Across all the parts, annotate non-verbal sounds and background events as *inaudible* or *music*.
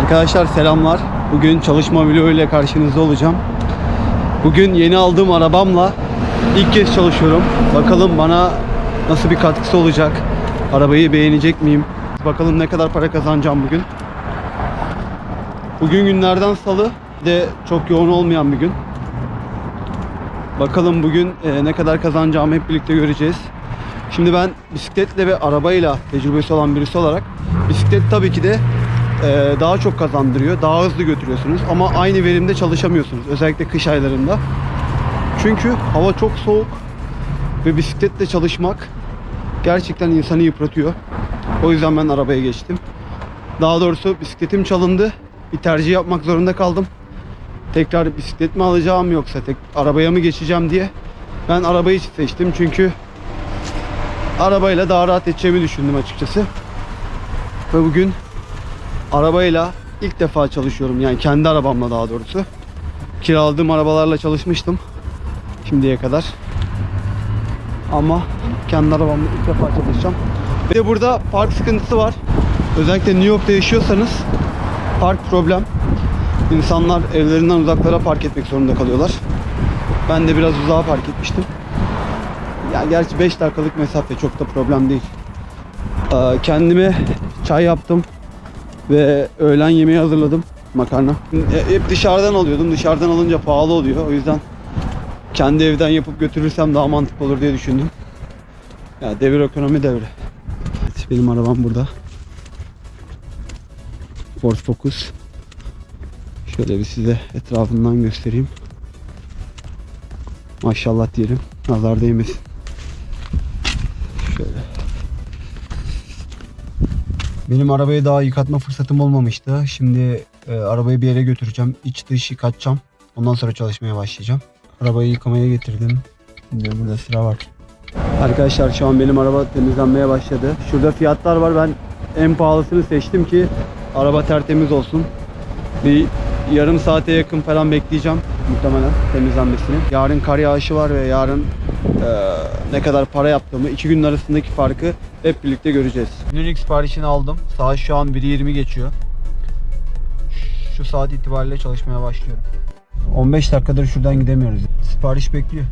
Arkadaşlar selamlar. Bugün çalışma vlogu ile karşınızda olacağım. Bugün yeni aldığım arabamla ilk kez çalışıyorum. Bakalım bana nasıl bir katkısı olacak. Arabayı beğenecek miyim? Bakalım ne kadar para kazanacağım bugün. Bugün günlerden salı de çok yoğun olmayan bir gün. Bakalım bugün e, ne kadar kazanacağımı hep birlikte göreceğiz. Şimdi ben bisikletle ve arabayla tecrübesi olan birisi olarak bisiklet tabii ki de e, daha çok kazandırıyor. Daha hızlı götürüyorsunuz ama aynı verimde çalışamıyorsunuz. Özellikle kış aylarında. Çünkü hava çok soğuk ve bisikletle çalışmak gerçekten insanı yıpratıyor. O yüzden ben arabaya geçtim. Daha doğrusu bisikletim çalındı. Bir tercih yapmak zorunda kaldım. Tekrar bisiklet mi alacağım yoksa tek arabaya mı geçeceğim diye. Ben arabayı seçtim çünkü arabayla daha rahat edeceğimi düşündüm açıkçası. Ve bugün arabayla ilk defa çalışıyorum. Yani kendi arabamla daha doğrusu. Kiraladığım arabalarla çalışmıştım şimdiye kadar. Ama kendi arabamla ilk defa çalışacağım. Ve de burada park sıkıntısı var. Özellikle New York'ta yaşıyorsanız park problem. İnsanlar evlerinden uzaklara park etmek zorunda kalıyorlar. Ben de biraz uzağa park etmiştim. Ya gerçi 5 dakikalık mesafe çok da problem değil. Ee, Kendime çay yaptım ve öğlen yemeği hazırladım. Makarna. E, Hep dışarıdan alıyordum. Dışarıdan alınca pahalı oluyor. O yüzden kendi evden yapıp götürürsem daha mantıklı olur diye düşündüm. Ya devir ekonomi devri. Evet, benim arabam burada. Ford Focus. Şöyle bir size etrafından göstereyim. Maşallah diyelim. Nazar değmesin. Benim arabayı daha yıkatma fırsatım olmamıştı. Şimdi e, arabayı bir yere götüreceğim. İç dış yıkatacağım. Ondan sonra çalışmaya başlayacağım. Arabayı yıkamaya getirdim. Şimdi burada sıra var. Arkadaşlar şu an benim araba temizlenmeye başladı. Şurada fiyatlar var. Ben en pahalısını seçtim ki araba tertemiz olsun. Bir yarım saate yakın falan bekleyeceğim muhtemelen temizlenmesini. Yarın kar yağışı var ve yarın ne kadar para yaptığımı, iki gün arasındaki farkı hep birlikte göreceğiz. Günlük siparişini aldım. Saat şu an 1.20 geçiyor. Şu saat itibariyle çalışmaya başlıyorum. 15 dakikadır şuradan gidemiyoruz. Sipariş bekliyor.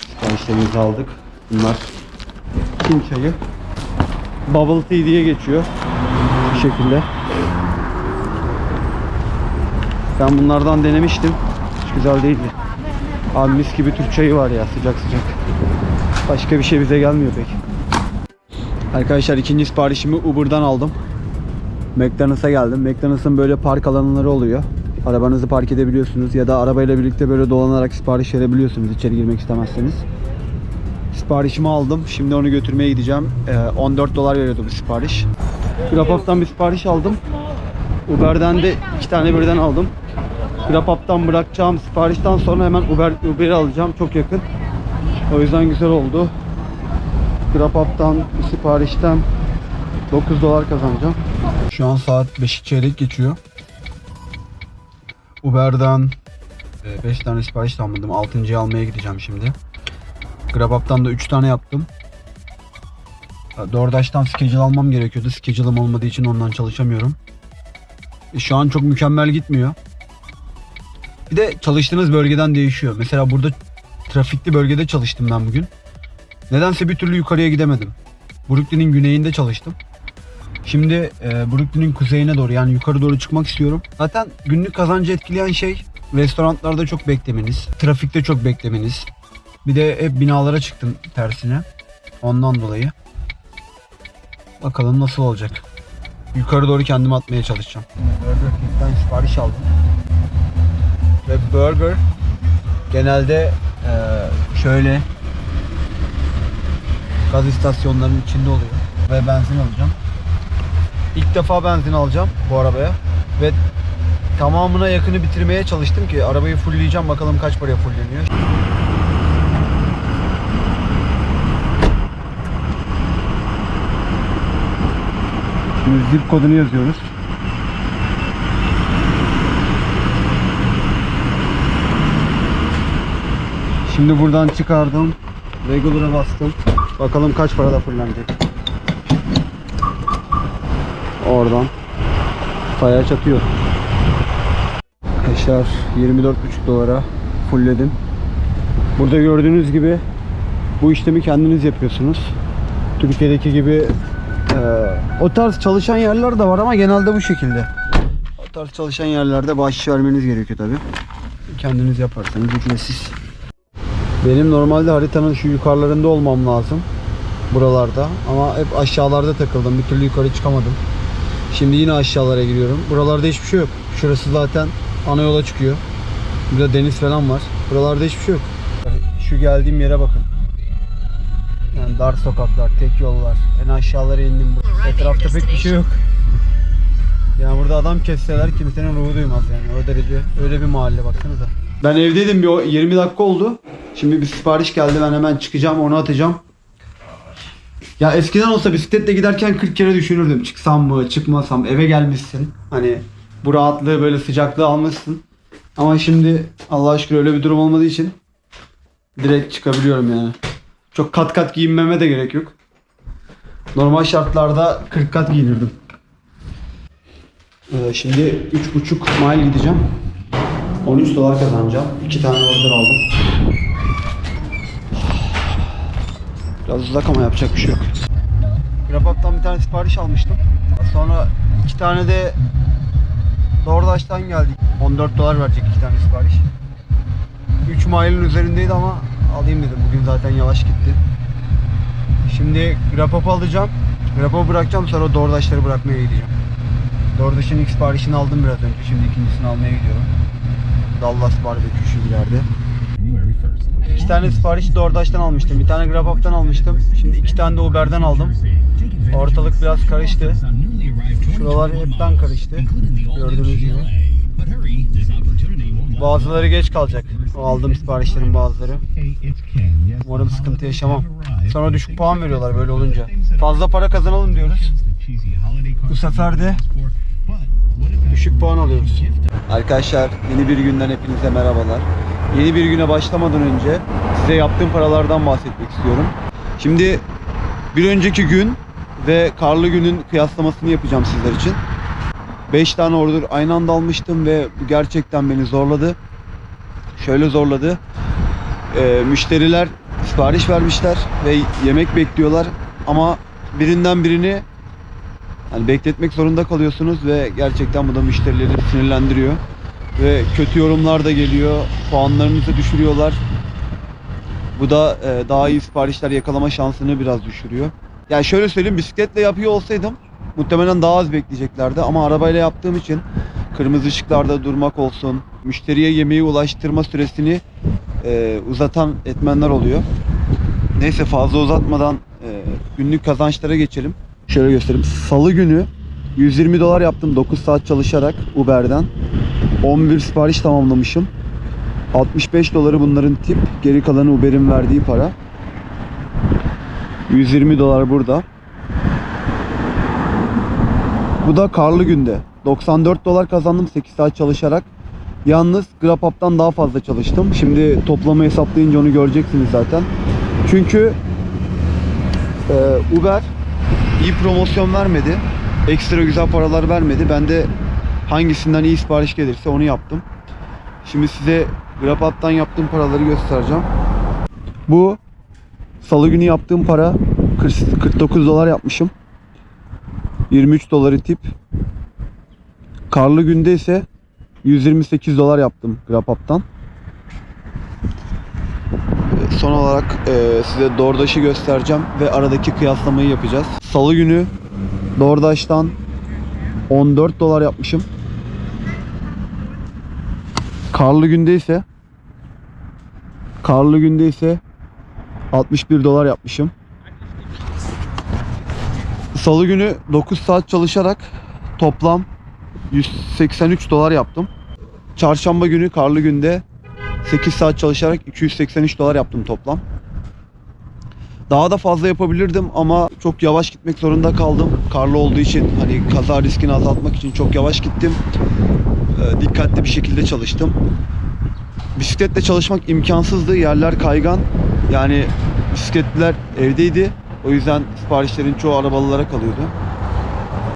Siparişlerimizi aldık. Bunlar Çin çayı. Bubble tea diye geçiyor. Bu şekilde. Ben bunlardan denemiştim. Hiç güzel değildi. Abi mis gibi Türk çayı var ya sıcak sıcak. Başka bir şey bize gelmiyor pek. Arkadaşlar ikinci siparişimi Uber'dan aldım. McDonald's'a geldim. McDonald's'ın böyle park alanları oluyor. Arabanızı park edebiliyorsunuz ya da arabayla birlikte böyle dolanarak sipariş verebiliyorsunuz içeri girmek istemezseniz. Siparişimi aldım. Şimdi onu götürmeye gideceğim. Ee, 14 dolar veriyordu bu sipariş. Grabhub'dan bir sipariş aldım. Uber'den de iki tane birden aldım. Grabhub'dan bırakacağım siparişten sonra hemen Uber Uber'i alacağım. Çok yakın. O yüzden güzel oldu. Grabhub'dan siparişten 9 dolar kazanacağım. Şu an saat 5 çeyrek geçiyor. Uber'den 5 tane sipariş tamamladım. 6.yı almaya gideceğim şimdi. Grabhub'dan da 3 tane yaptım. DoorDash'tan schedule almam gerekiyordu. Schedule'ım olmadığı için ondan çalışamıyorum. E, Şu an çok mükemmel gitmiyor. Bir de çalıştığınız bölgeden değişiyor. Mesela burada trafikli bölgede çalıştım ben bugün. Nedense bir türlü yukarıya gidemedim. Brooklyn'in güneyinde çalıştım. Şimdi e, Brooklyn'in kuzeyine doğru yani yukarı doğru çıkmak istiyorum. Zaten günlük kazancı etkileyen şey restoranlarda çok beklemeniz, trafikte çok beklemeniz. Bir de hep binalara çıktım tersine. Ondan dolayı. Bakalım nasıl olacak. Yukarı doğru kendimi atmaya çalışacağım. Burger King'den sipariş aldım. Ve burger genelde eee, şöyle gaz istasyonlarının içinde oluyor. Ve benzin alacağım. İlk defa benzin alacağım bu arabaya. Ve tamamına yakını bitirmeye çalıştım ki arabayı fullleyeceğim. Bakalım kaç paraya fullleniyor. Şimdi zip kodunu yazıyoruz. Şimdi buradan çıkardım. Regular'a bastım. Bakalım kaç parada fırlanacak. Oradan. Sayaç atıyor. Arkadaşlar 24,5 dolara fullledim. Burada gördüğünüz gibi bu işlemi kendiniz yapıyorsunuz. Türkiye'deki gibi e, o tarz çalışan yerler de var ama genelde bu şekilde. O tarz çalışan yerlerde bahşiş vermeniz gerekiyor tabi. Kendiniz yaparsanız ücretsiz. Benim normalde haritanın şu yukarılarında olmam lazım. Buralarda ama hep aşağılarda takıldım. Bir türlü yukarı çıkamadım. Şimdi yine aşağılara giriyorum. Buralarda hiçbir şey yok. Şurası zaten ana yola çıkıyor. Burada deniz falan var. Buralarda hiçbir şey yok. Şu geldiğim yere bakın. Yani dar sokaklar, tek yollar. En aşağılara indim. Etrafta pek bir şey yok. *laughs* Yani burada adam kesseler kimsenin ruhu duymaz yani. O derece öyle bir mahalle baksanıza. Ben evdeydim bir o 20 dakika oldu. Şimdi bir sipariş geldi ben hemen çıkacağım onu atacağım. Ya eskiden olsa bisikletle giderken 40 kere düşünürdüm. Çıksam mı, çıkmasam, eve gelmişsin. Hani bu rahatlığı böyle sıcaklığı almışsın. Ama şimdi Allah'a şükür öyle bir durum olmadığı için direkt çıkabiliyorum yani. Çok kat kat giyinmeme de gerek yok. Normal şartlarda 40 kat giyinirdim. Ee, şimdi 3,5 mile gideceğim. 13 dolar kazanacağım. 2 tane order aldım. Biraz uzak ama yapacak bir şey yok. Grabap'tan bir tane sipariş almıştım. Sonra iki tane de DoorDash'tan geldi. 14 dolar verecek iki tane sipariş. 3 mile'ın üzerindeydi ama alayım dedim. Bugün zaten yavaş gitti. Şimdi Grabap'ı alacağım. Grabap'ı bırakacağım sonra DoorDash'ları bırakmaya gideceğim. DoorDash'ın ilk siparişini aldım biraz önce. Şimdi ikincisini almaya gidiyorum. Dallas Barbecue şu ileride. İki tane sipariş DoorDash'tan almıştım. Bir tane GrabUp'tan almıştım. Şimdi iki tane de Uber'den aldım. Ortalık biraz karıştı. Şuralar hepten karıştı. Gördüğünüz gibi. Bazıları geç kalacak. O aldığım siparişlerin bazıları. Umarım sıkıntı yaşamam. Sonra düşük puan veriyorlar böyle olunca. Fazla para kazanalım diyoruz. Bu sefer de düşük puan alıyoruz. Arkadaşlar yeni bir günden hepinize merhabalar. Yeni bir güne başlamadan önce size yaptığım paralardan bahsetmek istiyorum. Şimdi bir önceki gün ve karlı günün kıyaslamasını yapacağım sizler için. 5 tane order aynı anda almıştım ve bu gerçekten beni zorladı. Şöyle zorladı. Ee, müşteriler sipariş vermişler ve yemek bekliyorlar ama birinden birini yani bekletmek zorunda kalıyorsunuz ve gerçekten bu da müşterileri sinirlendiriyor. Ve kötü yorumlar da geliyor. Puanlarınızı düşürüyorlar. Bu da e, daha iyi siparişler yakalama şansını biraz düşürüyor. Yani şöyle söyleyeyim bisikletle yapıyor olsaydım muhtemelen daha az bekleyeceklerdi ama arabayla yaptığım için kırmızı ışıklarda durmak olsun, müşteriye yemeği ulaştırma süresini e, uzatan etmenler oluyor. Neyse fazla uzatmadan e, günlük kazançlara geçelim. Şöyle göstereyim. Salı günü 120 dolar yaptım 9 saat çalışarak Uber'den. 11 sipariş tamamlamışım. 65 doları bunların tip, geri kalanı Uber'in verdiği para. 120 dolar burada. Bu da karlı günde. 94 dolar kazandım 8 saat çalışarak. Yalnız GrabUp'tan daha fazla çalıştım. Şimdi toplamı hesaplayınca onu göreceksiniz zaten. Çünkü e, Uber iyi promosyon vermedi. Ekstra güzel paralar vermedi. Ben de hangisinden iyi sipariş gelirse onu yaptım. Şimdi size GrabUp'tan yaptığım paraları göstereceğim. Bu salı günü yaptığım para 40 49 dolar yapmışım. 23 doları tip. Karlı günde ise 128 dolar yaptım GrabUp'tan. Son olarak e, size DoorDash'ı göstereceğim ve aradaki kıyaslamayı yapacağız. Salı günü DoorDash'tan 14 dolar yapmışım. Karlı günde ise Karlı günde ise 61 dolar yapmışım. Salı günü 9 saat çalışarak toplam 183 dolar yaptım. Çarşamba günü karlı günde 8 saat çalışarak 283 dolar yaptım toplam. Daha da fazla yapabilirdim ama çok yavaş gitmek zorunda kaldım. Karlı olduğu için hani kaza riskini azaltmak için çok yavaş gittim. Ee, dikkatli bir şekilde çalıştım. Bisikletle çalışmak imkansızdı. Yerler kaygan. Yani bisikletliler evdeydi. O yüzden siparişlerin çoğu arabalılara kalıyordu.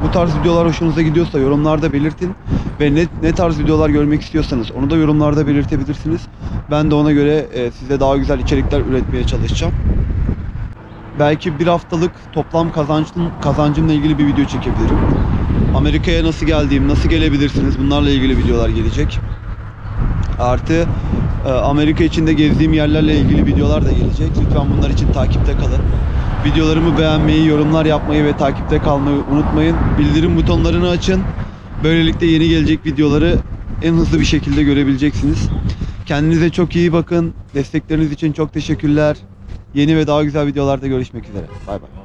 Bu tarz videolar hoşunuza gidiyorsa yorumlarda belirtin. Ve ne, ne tarz videolar görmek istiyorsanız onu da yorumlarda belirtebilirsiniz. Ben de ona göre e, size daha güzel içerikler üretmeye çalışacağım. Belki bir haftalık toplam kazancım, kazancımla ilgili bir video çekebilirim. Amerika'ya nasıl geldiğim, nasıl gelebilirsiniz bunlarla ilgili videolar gelecek. Artı e, Amerika içinde gezdiğim yerlerle ilgili videolar da gelecek. Lütfen bunlar için takipte kalın. Videolarımı beğenmeyi, yorumlar yapmayı ve takipte kalmayı unutmayın. Bildirim butonlarını açın. Böylelikle yeni gelecek videoları en hızlı bir şekilde görebileceksiniz. Kendinize çok iyi bakın. Destekleriniz için çok teşekkürler. Yeni ve daha güzel videolarda görüşmek üzere. Bay bay.